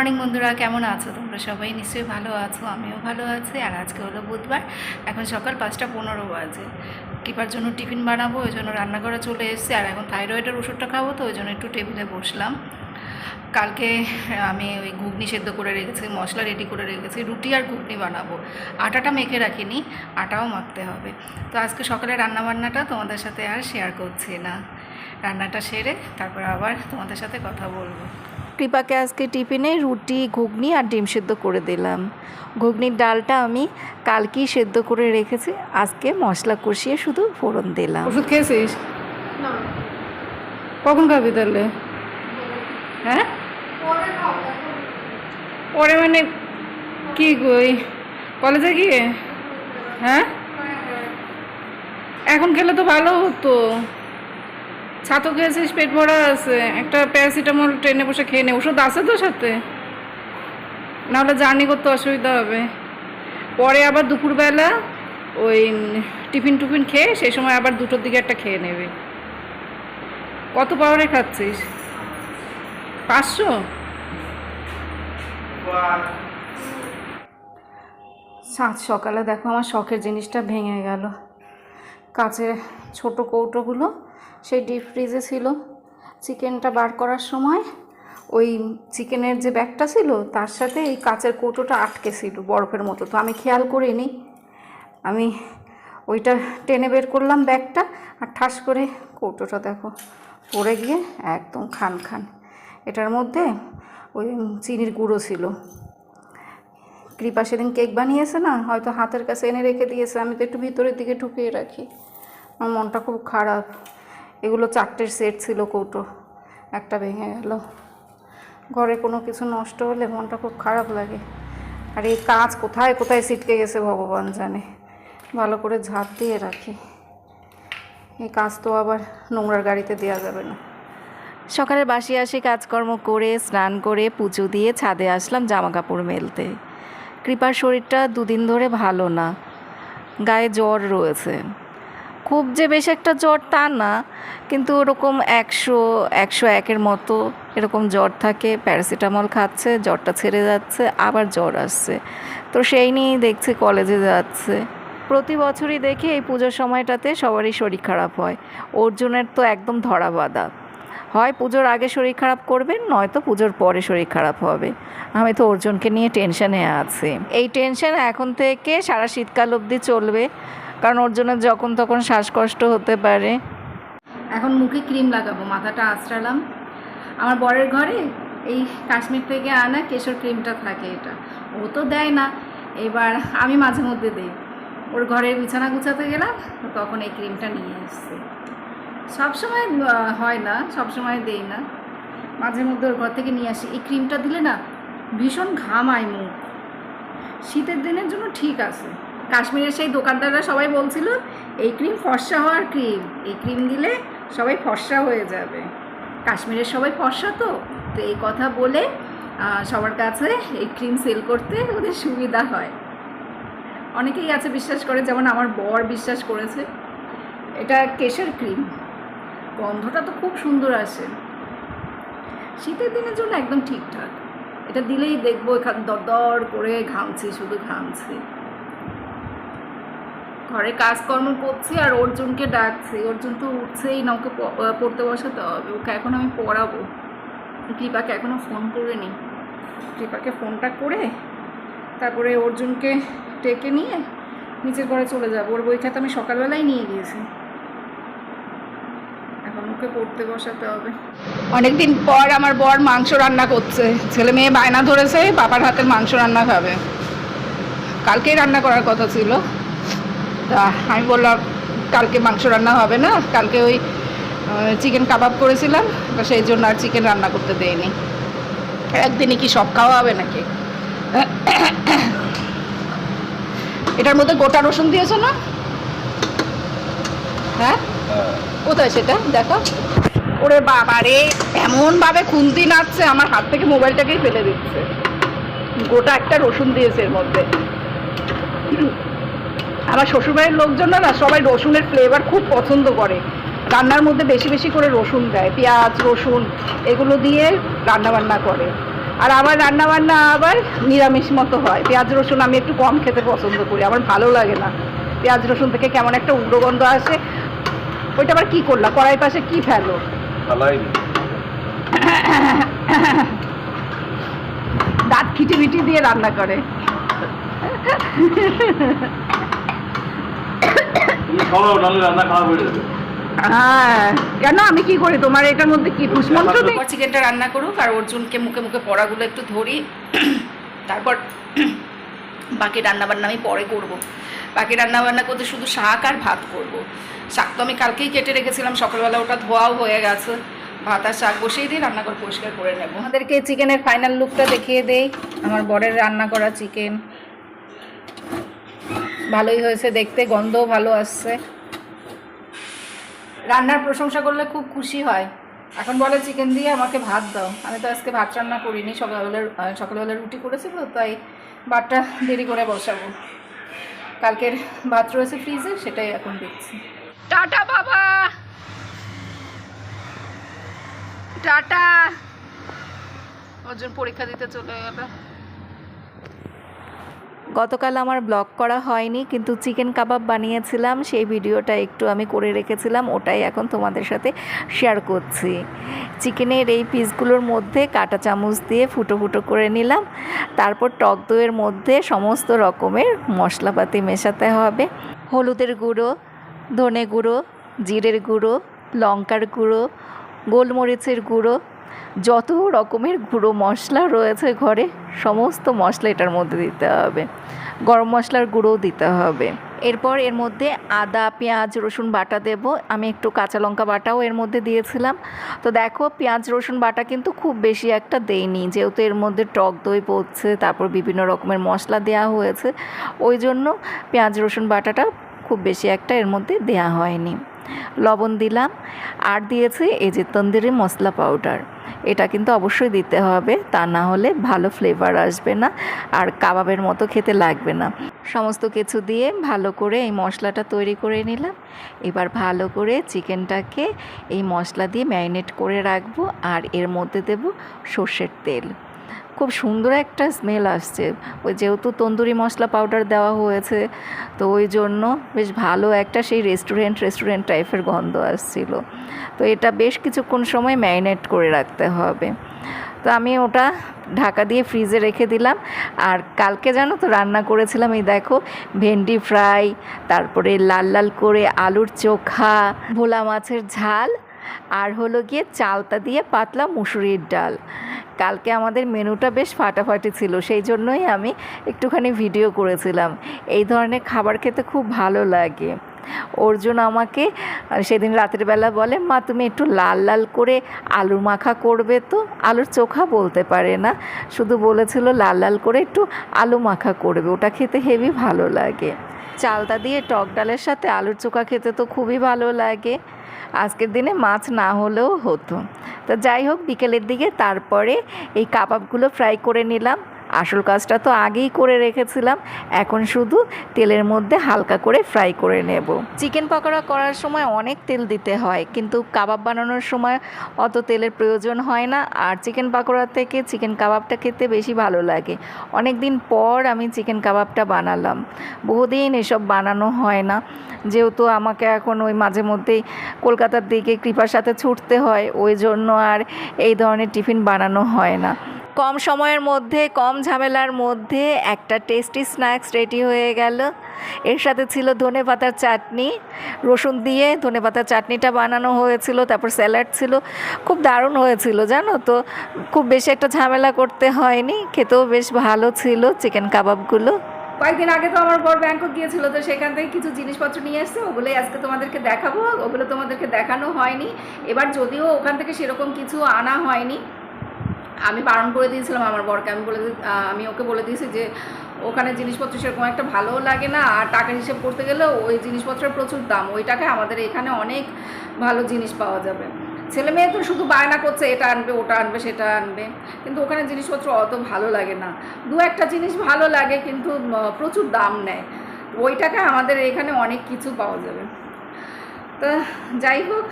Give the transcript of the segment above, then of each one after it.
Morning বন্ধুরা, কেমন আছো? তোমরা সবাই নিশ্চয়ই ভালো আছো, আমিও ভালো আছি। আর আজকে হলো বুধবার, এখন সকাল পাঁচটা পনেরো বাজে। টিপার জন্য টিফিন বানাবো, ওই জন্য রান্নাঘরে চলে এসেছি। আর এখন থাইরয়েডের ওষুধটা খাব তো, ওই জন্য একটু টেবিলে বসলাম। কালকে আমি ওই ঘুগনি সেদ্ধ করে রেখেছি, মশলা রেডি করে রেখেছি, রুটি আর ঘুগনি বানাবো। আটাটা মেখে রাখিনি, আটাও মাখতে হবে। তো আজকে সকালে রান্নাবান্নাটা তোমাদের সাথে আর শেয়ার করছি না। রান্নাটা সেরে তারপর আবার তোমাদের সাথে কথা বলব। কৃপাকে আজকে টিফিনে রুটি ঘুগনি আর ডিম সেদ্ধ করে দিলাম। ঘুগনির ডালটা আমি কালকেই সেদ্ধ করে রেখেছি আজকে মশলা কষিয়ে শুধু ফোড়ন দিলাম। ওষুধ খেয়েছিস? কখন খাবি তাহলে? হ্যাঁ? পরে মানে কি গই কলেজে গিয়ে? হ্যাঁ। এখন খেলে তো ভালো হতো। ছাতু খেয়েছিস, পেট ভরা আছে, একটা প্যারাসিটামল ট্রেনে বসে খেয়ে নে। ওষুধ আছে তো সাথে? নাহলে জার্নি করতে অসুবিধা হবে। পরে আবার দুপুরবেলা ওই টিফিন টুফিন খেয়ে সেই সময় আবার দুটোর দিকে একটা খেয়ে নেবে। কত পাওয়ারে খাচ্ছিস? পাঁচশো? সাত সকালে দেখো আমার শখের জিনিসটা ভেঙে গেল। কাচের ছোট কৌটোগুলো, সেই ডিপ ফ্রিজে ছিল। চিকেনটা বার করার সময় ওই চিকেনের যে ব্যাগটা ছিল, তার সাথে এই কাচের কৌটোটা আটকে ছিল বরফের মতো। তো আমি খেয়াল করিনি। আমি ওইটা টেনে বের করলাম ব্যাগটা আর ঠাস করে কৌটোটা দেখো, পড়ে গিয়ে একদম খান খান। এটার মধ্যে ওই চিনির গুঁড়ো ছিল। কৃপা সেদিন কেক বানিয়েছে না, হয়তো হাতের কাছে এনে রেখে দিয়েছে, আমি তো একটু ভিতরের দিকে ঢুকিয়ে রাখি। আমার মনটা খুব খারাপ। এগুলো চারটের সেট ছিল কৌটো, একটা ভেঙে গেল। ঘরে কোনো কিছু নষ্ট হলে মনটা খুব খারাপ লাগে। আর এই কাজ কোথায় কোথায় ছিটকে গেছে ভগবান জানে। ভালো করে ঝাঁপ দিয়ে রাখি। এই কাজ তো আবার নোংরার গাড়িতে দেওয়া যাবে না। সকালে বাসি আসি, কাজকর্ম করে, স্নান করে, পুজো দিয়ে ছাদে আসলাম জামা কাপড় মেলতে। কৃপার শরীরটা দুদিন ধরে ভালো না। গায়ে জ্বর রয়েছে। খুব যে বেশ একটা জ্বর তা না, কিন্তু ওরকম একশো একশো একের মতো এরকম জ্বর থাকে। প্যারাসিটামল খাচ্ছে, জ্বরটা ছেড়ে যাচ্ছে, আবার জ্বর আসছে। তো সেই নিয়েই দেখছি কলেজে যাচ্ছে। প্রতি বছরই দেখি এই পুজোর সময়টাতে সবারই শরীর খারাপ হয়। অর্জুনের তো একদম ধরা বাঁধা হয় পুজোর আগে শরীর খারাপ করবে নয়তো পুজোর পরে শরীর খারাপ হবে। আমি তো অর্জুনকে নিয়ে টেনশনে আছি। এই টেনশন এখন থেকে সারা শীতকাল অবধি চলবে, কারণ অর্জুনের যখন তখন শ্বাসকষ্ট হতে পারে। এখন মুখে ক্রিম লাগাবো, মাথাটা আঁচড়ালাম। আমার বরের ঘরে এই কাশ্মীর থেকে আনা কেশর ক্রিমটা থাকে এটা। ও তো দেয় না। এবার আমি মাঝে মধ্যে দিই। ওর ঘরের বিছানা গুছাতে গেলাম, তখন এই ক্রিমটা নিয়ে এসছে। সবসময় হয় না, সবসময় দেই না। মাঝে মধ্যে ওর ঘর থেকে নিয়ে আসি। এই ক্রিমটা দিলে না ভীষণ ঘামায় মুখ। শীতের দিনের জন্য ঠিক আছে। কাশ্মীরের সেই দোকানদাররা সবাই বলছিল, এই ক্রিম ফর্সা হওয়ার ক্রিম। এই ক্রিম দিলে সবাই ফর্সা হয়ে যাবে। কাশ্মীরের সবাই ফর্সা তো? তো এই কথা বলে সবার কাছে এই ক্রিম সেল করতে ওদের সুবিধা হয়। অনেকেই আছে বিশ্বাস করে, যেমন আমার বর বিশ্বাস করেছে, এটা কেশের ক্রিম। গন্ধটা তো খুব সুন্দর আসে। শীতের দিনের জন্য একদম ঠিকঠাক। এটা দিলেই দেখব এখান দর করে ঘামছি, শুধু ঘামছি। ঘরে কাজকর্ম করছি আর অর্জুনকে ডাকছি। অর্জুন তো উঠছেই না, ওকে পড়তে বসাতে হবে। ওকে এখন আমি পড়াবো। কৃপাকে এখনও ফোন করে করিনি। কৃপাকে ফোনটা করে তারপরে অর্জুনকে ডেকে নিয়ে নিচের ঘরে চলে যাব। ওর বই খাতা আমি সকালবেলায় নিয়ে গিয়েছি। ওকে পড়তে বসাতে হবে। অনেকদিন পর আমার বর মাংস রান্না করছে। ছেলে মেয়ে বায়না ধরেছে, বাবার হাতের মাংস রান্না খাবে। কালকেই রান্না করার কথা ছিল। তা আমি বললাম, কালকে মাংস রান্না হবে না, কালকে ওই চিকেন কাবাব করেছিলাম, তো সেই জন্য আর চিকেন রান্না করতে দেয়নি একদিনে কি সব খাওয়া হবে নাকি? এটার মধ্যে গোটা রসুন দিয়েছ না? হ্যাঁ? কোথায় সেটা? দেখো। ওরে বাবা রে এমন ভাবে খুন্তি নাচছে, আমার হাত থেকে মোবাইলটাকেই ফেলে দিচ্ছে। গোটা একটা রসুন দিয়েছে এর মধ্যে। আমার শ্বশুরবাড়ির লোকজনরা না সবাই রসুনের ফ্লেভার খুব পছন্দ করে। রান্নার মধ্যে বেশি বেশি করে রসুন দেয়, পেঁয়াজ, রসুন, এগুলো দিয়ে রান্না বান্না করে। আর আমার রান্না বান্না আবার নিরামিষ মতো হয়। পেঁয়াজ, রসুন আমি একটু কম খেতে পছন্দ করি, আমার ভালো লাগে না। পেঁয়াজ, রসুন থেকে কেমন একটা উগ্রগন্ধ আসে ওইটা আবার কি করলা? কড়াই পাশে কি ফেলো? দাঁত খিটিমিটি দিয়ে রান্না করে। তুমি খাওয়াও নাহলে রান্না খারাপ হয়ে হ্যাঁ। কেন? আমি কি করি? তোমার এটার মধ্যে কি কুসমন্ত্র দিই চিকেনটা রান্না করুক আর অর্জুনকে মুখে মুখে পড়াগুলো একটু ধরি। তারপর বাকি রান্নাবান্না আমি পরে করব। বাকি রান্নাবান্না করতে শুধু শাক আর ভাত করব। শাক তো আমি কালকেই কেটে রেখেছিলাম, সকালবেলা ওটা ধোয়াও হয়ে গেছে। ভাত আর শাক বসিয়ে দিয়ে রান্নাঘর পরিষ্কার করে নেব। আমাদেরকে চিকেনের ফাইনাল লুকটা দেখিয়ে দেই। আমার বরের রান্না করা চিকেন ভালোই হয়েছে দেখতে, গন্ধও ভালো আসছে। রান্নার প্রশংসা করলে খুব খুশি হয়। এখন বলে চিকেন দিয়ে আমাকে ভাত দাও। আমি তো আজকে ভাত রান্না করিনি সকালবেলা সকালবেলা রুটি করেছি তো তাই ভাতটা দেরি করে বসাবো। কালকের ভাত রয়েছে ফ্রিজে, সেটাই এখন দেখছি। টাটা, বাবা! টাটা! ওজন পরীক্ষা দিতে চলে গেল। গতকাল আমার ব্লগ করা হয়নি, কিন্তু চিকেন কাবাব বানিয়েছিলাম, সেই ভিডিওটা একটু আমি করে রেখেছিলাম, ওটাই এখন তোমাদের সাথে শেয়ার করছি। চিকেনের এই পিসগুলোর মধ্যে কাঁটা চামচ দিয়ে ফুটো ফুটো করে নিলাম, তারপর টক দইয়ের মধ্যে সমস্ত রকমের মশলাপাতি মেশাতে হবে। হলুদের গুঁড়ো, ধনে গুঁড়ো, জিরের গুঁড়ো, লঙ্কার গুঁড়ো, গোলমরিচের গুঁড়ো যত রকমের গুঁড়ো মশলা রয়েছে ঘরে, সমস্ত মশলা এটার মধ্যে দিতে হবে। গরম মশলার গুঁড়োও দিতে হবে। এরপর এর মধ্যে আদা, পেঁয়াজ, রসুন বাটা দেব। আমি একটু কাঁচা লঙ্কা বাটাও এর মধ্যে দিয়েছিলাম। তো দেখো, পেঁয়াজ, রসুন বাটা কিন্তু খুব বেশি একটা দেইনি যেহেতু এর মধ্যে টক দই পড়ছে, তারপর বিভিন্ন রকমের মশলা দেওয়া হয়েছে। ওই জন্য পেঁয়াজ, রসুন বাটাটা খুব বেশি একটা এর মধ্যে দেওয়া হয়নি। লবণ দিলাম। আর দিয়েছি এই যে তন্দুরি মশলা পাউডার এটা কিন্তু অবশ্যই দিতে হবে, তা না হলে ভালো ফ্লেভার আসবে না আর কাবাবের মতো খেতে লাগবে না। সমস্ত কিছু দিয়ে ভালো করে এই মশলাটা তৈরি করে নিলাম। এবার ভালো করে চিকেনটাকে এই মশলা দিয়ে ম্যারিনেট করে রাখব আর এর মধ্যে দেব সর্ষের তেল। খুব সুন্দর একটা স্মেল আসছে। ওই যেহেতু তন্দুরি মশলা পাউডার দেওয়া হয়েছে, তো ওই জন্য বেশ ভালো একটা সেই রেস্টুরেন্ট রেস্টুরেন্ট টাইপের গন্ধ আসছিল। তো এটা বেশ কিছুক্ষণ সময় ম্যারিনেট করে রাখতে হবে। তো আমি ওটা ঢাকা দিয়ে ফ্রিজে রেখে দিলাম। আর কালকে জানো তো রান্না করেছিলাম, এই দেখো, ভেন্ডি ফ্রাই তারপরে লাল লাল করে আলুর চোখা, ভোলা মাছের ঝাল আর হলো গিয়ে চালতা দিয়ে পাতলা মুসুরির ডাল। কালকে আমাদের মেনুটা বেশ ফাটাফাটি ছিল, সেই জন্যই আমি একটুখানি ভিডিও করেছিলাম। এই ধরনের খাবার খেতে খুব ভালো লাগে। অর্জুন আমাকে সেদিন রাতের বেলা বলে, মা, তুমি একটু লাল লাল করে আলু মাখা করবে তো? আলুর চোখা বলতে পারে না, শুধু বলেছিল লাল লাল করে একটু আলু মাখা করবে, ওটা খেতে হেভি ভালো লাগে। চালতা দিয়ে টক ডালের সাথে আলুর চোখা খেতে তো খুবই ভালো লাগে। আজকের দিনে মাছ না হলেও হতো। তো যাই হোক, বিকেলের দিকে তারপরে এই কাবাবগুলো ফ্রাই করে নিলাম। আসল কাজটা তো আগেই করে রেখেছিলাম, এখন শুধু তেলের মধ্যে হালকা করে ফ্রাই করে নেব। চিকেন পকোড়া করার সময় অনেক তেল দিতে হয়, কিন্তু কাবাব বানানোর সময় অত তেলের প্রয়োজন হয় না, আর চিকেন পকোড়া থেকে চিকেন কাবাবটা খেতে বেশি ভালো লাগে। অনেক দিন পর আমি চিকেন কাবাবটা বানালাম। বহুদিন এসব বানানো হয় না, যেহেতু আমাকে এখন ওই মাঝে মধ্যেই কলকাতার দিকে কৃপার সাথে ছুটতে হয়, ওই জন্য আর এই ধরনের টিফিন বানানো হয় না। কম সময়ের মধ্যে, কম ঝামেলার মধ্যে একটা টেস্টি স্ন্যাক্স রেডি হয়ে গেল। এর সাথে ছিল ধনে পাতার চাটনি, রসুন দিয়ে ধনে পাতার চাটনিটা বানানো হয়েছিল, তারপর স্যালাড ছিল। খুব দারুণ হয়েছিল, জানো তো? খুব বেশি একটা ঝামেলা করতে হয়নি, খেতেও বেশ ভালো ছিল চিকেন কাবাবগুলো কয়েকদিন আগে তো আমার বর ব্যাংকক গিয়েছিল, তো সেখান থেকে কিছু জিনিসপত্র নিয়ে এসছে, ওগুলোই আজকে তোমাদেরকে দেখাবো। ওগুলো তোমাদেরকে দেখানো হয়নি। এবার যদিও ওখান থেকে সেরকম কিছু আনা হয়নি আমি বারণ করে দিয়েছিলাম আমার বরকে। আমি বলে আমি ওকে বলে দিয়েছি যে, ওখানে জিনিসপত্র সেরকম একটা ভালোও লাগে না, আর টাকার হিসেব করতে গেলে ওই জিনিসপত্রের প্রচুর দাম। ওই টাকায় আমাদের এখানে অনেক ভালো জিনিস পাওয়া যাবে। ছেলে মেয়ে তো শুধু বায়না করছে, এটা আনবে, ওটা আনবে, সেটা আনবে। কিন্তু ওখানে জিনিসপত্র অত ভালো লাগে না। দু একটা জিনিস ভালো লাগে, কিন্তু প্রচুর দাম নেয়। ওই টাকায় আমাদের এখানে অনেক কিছু পাওয়া যাবে। তো যাই হোক,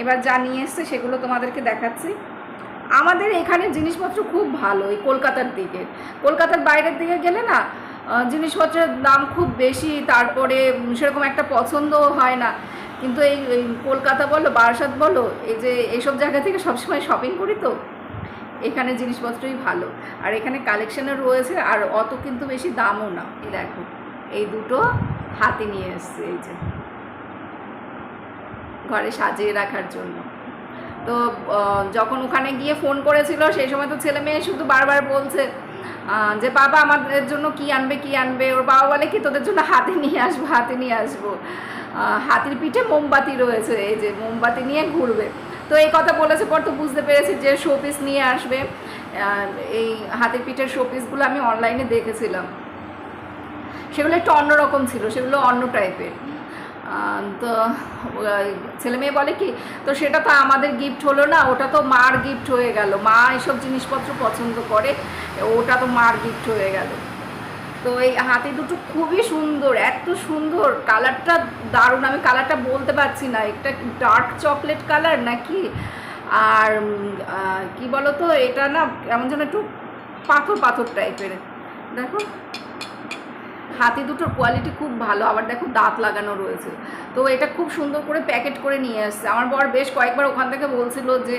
এবার যা নিয়ে এসছে সেগুলো তোমাদেরকে দেখাচ্ছি। আমাদের এখানে জিনিসপত্র খুব ভালো এই কলকাতার দিকে। কলকাতার বাইরের দিকে গেলে না জিনিসপত্রের দাম খুব বেশি, তারপরে সেরকম একটা পছন্দও হয় না। কিন্তু এই কলকাতা বলো, বারাসাত বলো, এই যে এইসব জায়গা থেকে সবসময় শপিং করি তো, এখানে জিনিসপত্রই ভালো। আর এখানে কালেকশানও রয়েছে, আর অত কিন্তু বেশি দামও না। এই দেখো, এই দুটো হাতে নিয়ে এসছে, এই যে। ঘরে সাজিয়ে রাখার জন্য। তো যখন ওখানে গিয়ে ফোন করেছিল, সেই সময় তো ছেলে মেয়ে শুধু বারবার বলছে যে, বাবা, আমাদের জন্য কি আনবে কি আনবে? ওর বাবা বলে কি, তোদের জন্য হাতে নিয়ে আসব, হাতে নিয়ে আসব। হাতির পিঠে মোমবাতি রয়েছে, এই যে, মোমবাতি নিয়ে ঘুরবে। তো এই কথা বলেছে পর তো বুঝতে পেরেছি যে শোপিস নিয়ে আসবে। এই হাতির পিঠের শোপিসগুলো আমি অনলাইনে দেখেছিলাম। সেগুলো একটু অন্যরকম ছিল, সেগুলো অন্য টাইপের তো ছেলে মেয়ে বলে কি? তো সেটা তো আমাদের গিফট হলো না, ওটা তো মার গিফট হয়ে গেল। মা এসব জিনিসপত্র পছন্দ করে, ওটা তো মার গিফট হয়ে গেল। তো এই হাতি দুটো খুবই সুন্দর, এত সুন্দর। কালারটা দারুণ, আমি কালারটা বলতে পারছি না। একটা ডার্ক চকলেট কালার নাকি? আর কি বলো তো এটা না কেমন যেন একটু পাথর পাথর টাইপের দেখো। হাতি দুটোর কোয়ালিটি খুব ভালো, আবার দেখো দাঁত লাগানো রয়েছে। তো এটা খুব সুন্দর করে প্যাকেট করে নিয়ে আসছে। আমার বর বেশ কয়েকবার ওখান থেকে বলছিল যে,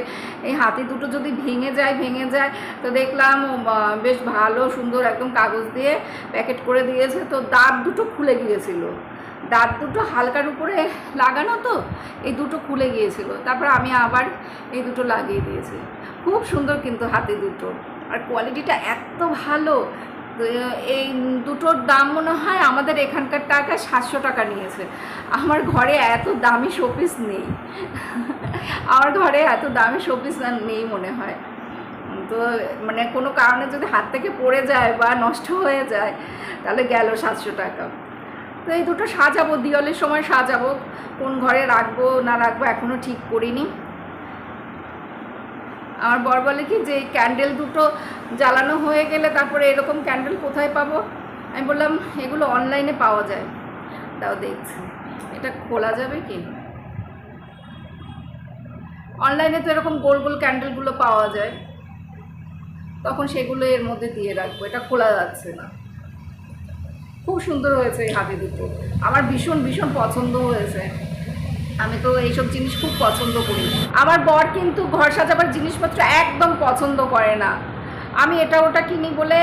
এই হাতি দুটো যদি ভেঙে যায় ভেঙে যায়। তো দেখলাম বেশ ভালো, সুন্দর একদম কাগজ দিয়ে প্যাকেট করে দিয়েছে। তো দাঁত দুটো খুলে গিয়েছিল। দাঁত দুটো হালকার উপরে লাগানো তো, এই দুটো খুলে গিয়েছিল। তারপর আমি আবার এই দুটো লাগিয়ে দিয়েছি। খুব সুন্দর কিন্তু হাতি দুটো। আর কোয়ালিটিটা এত ভালো এই দুটোর দাম মনে হয় আমাদের এখানকার টাকা সাতশো টাকা নিয়েছে। আমার ঘরে এত দামি শোপিস নেই। আমার ঘরে এত দামি শোপিস নেই মনে হয়। তো মানে কোনো কারণে যদি হাত থেকে পড়ে যায় বা নষ্ট হয়ে যায়, তাহলে গেল সাতশো টাকা। তো এই দুটো সাজাবো, দিওয়ালির সময় সাজাবো, কোন ঘরে রাখব, না রাখব এখনও ঠিক করিনি। আমার বর বলে কি, যে ক্যান্ডেল দুটো জ্বালানো হয়ে গেলে তারপরে এরকম ক্যান্ডেল কোথায় পাবো? আমি বললাম, এগুলো অনলাইনে পাওয়া যায়। তাও দেখছি। এটা খোলা যাবে কি? অনলাইনে তো এরকম গোল গোল ক্যান্ডেলগুলো পাওয়া যায়। তখন সেগুলো এর মধ্যে দিয়ে রাখব। এটা খোলা যাচ্ছে না। খুব সুন্দর হয়েছে এই হাতি দুটো। আমার ভীষণ ভীষণ পছন্দ হয়েছে। আমি তো এইসব জিনিস খুব পছন্দ করি। আমার বর কিন্তু ঘর সাজাবার জিনিসপত্র একদম পছন্দ করে না। আমি এটা ওটা কিনি বলে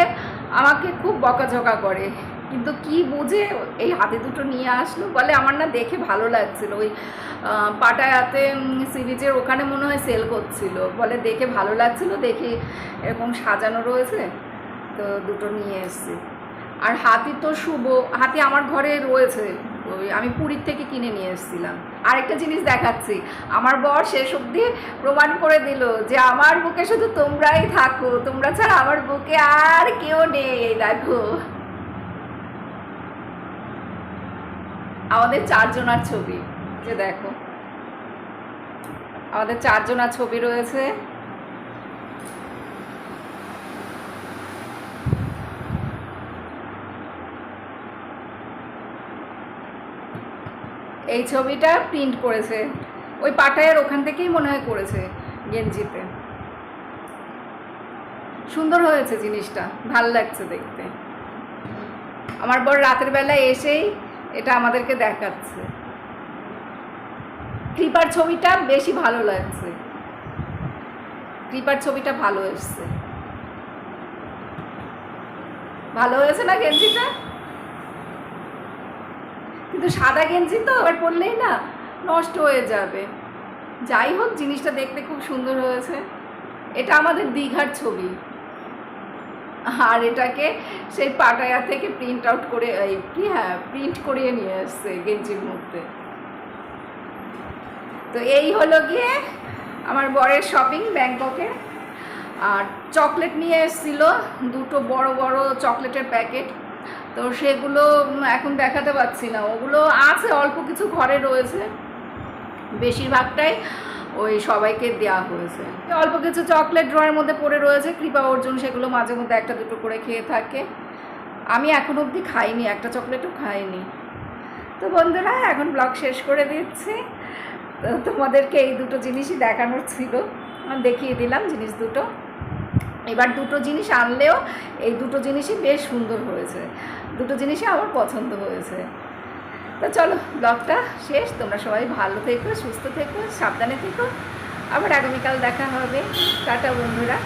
আমাকে খুব বকাঝকা করে। কিন্তু কি বুঝে এই হাতে দুটো নিয়ে আসলো বলে আমার না দেখে ভালো লাগছিল। ওই পাটায়াতে সি বিচের ওখানে মনে হয় সেল করছিল। বলে দেখে ভালো লাগছিল, দেখে এরকম সাজানো রয়েছে, তো দুটো নিয়ে এসেছি। আর হাতি তো শুভ, হাতি আমার ঘরে রয়েছে। ওই আমি পুরীর থেকে কিনে নিয়ে এসেছিলাম। আরেকটা জিনিস দেখাচ্ছি। আমার বর শেষ অবধি প্রমাণ করে দিল যে আমার বুকে শুধু তোমরাই থাকো। তোমরা ছাড়া আমার বুকে আর কেউ নেই, দেখো। আমাদের চারজনার ছবি, যে দেখো। আমাদের চারজনার ছবি রয়েছে। এই ছবিটা প্রিন্ট করেছে। ওই পাটায়ের ওখান থেকেই মনে হয় করেছে গেঞ্জিতে। সুন্দর হয়েছে জিনিসটা, ভালো লাগছে দেখতে। আমার বর রাতের বেলায় এসেই এটা আমাদেরকে দেখাচ্ছে। কৃপার ছবিটা বেশি ভালো লাগছে। কৃপার ছবিটা ভালো এসছে। ভালো হয়েছে না গেঞ্জিটা? কিন্তু সাদা গেঞ্জি তো আবার পরলেই না নষ্ট হয়ে যাবে। যাই হোক, জিনিসটা দেখতে খুব সুন্দর হয়েছে। এটা আমাদের দীঘার ছবি। আর এটাকে সেই পাটায়া থেকে প্রিন্ট আউট করে, এই কি হ্যাঁ প্রিন্ট করিয়ে নিয়ে এসছে গেঞ্জির মধ্যে। তো এই হলো গিয়ে আমার বরের শপিং ব্যাংককে। আর চকলেট নিয়ে এসেছিল দুটো বড় বড় চকলেটের প্যাকেট তো সেগুলো এখন দেখাতে পাচ্ছি না। ওগুলো আছে, অল্প কিছু ঘরে রয়েছে। বেশিরভাগটাই ওই সবাইকে দেওয়া হয়েছে। অল্প কিছু চকলেট ড্রয়ের মধ্যে পড়ে রয়েছে, কৃপা অর্জুন সেগুলো মাঝে মধ্যে একটা দুটো করে খেয়ে থাকে। আমি এখন অবধি খাইনি, একটা চকলেটও খাইনি। তো বন্ধুরা, এখন ব্লগ শেষ করে দিচ্ছি। তোমাদেরকে এই দুটো জিনিসই দেখানোর ছিল। দেখিয়ে দিলাম জিনিস দুটো। এবার দুটো জিনিস আনলেও এই দুটো জিনিসই বেশ সুন্দর হয়েছে। দুটো জিনিসই আমার পছন্দ হয়েছে। তো চলো, ব্লগটা শেষ। তোমরা সবাই ভালো থেকো, সুস্থ থেকো, সাবধানে থেকো। আবার আগামীকাল দেখা হবে। টাটা, বন্ধুরা।